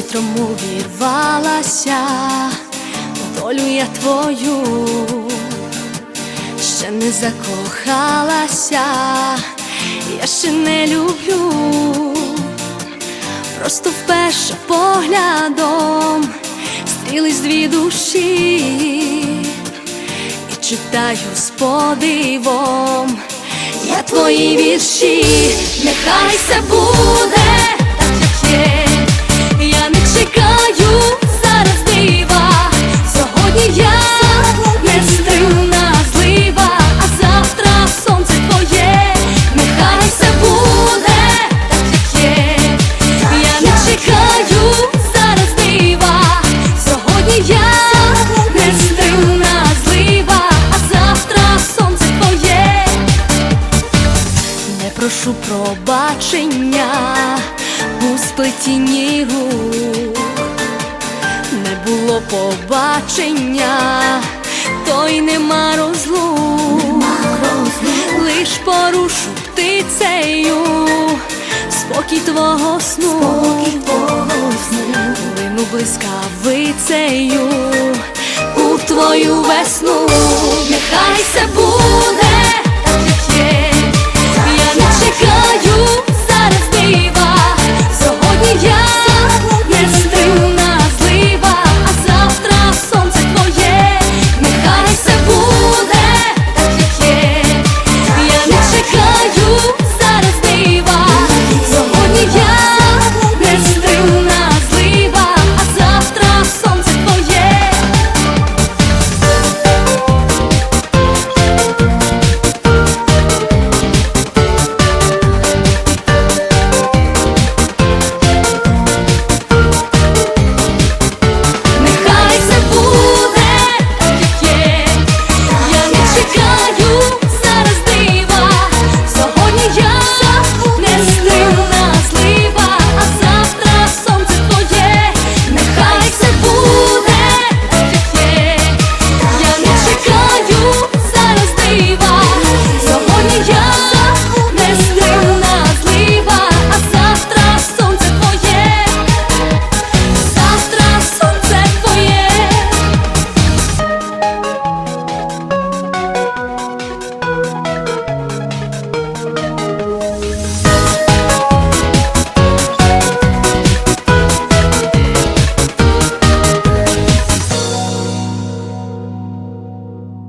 строму вірвалася, в долю я твою, ще не закохалася, я ще не люблю, просто вперше поглядом стрілись дві душі. І читаю з подивом. Я твої вірші, нехай все буде прошу пробачення у сплетінні рук, не було побачення, то й нема розлук, лиш порушу птицею спокій твого сну, Лину блискавицею у твою весну, нехай все буде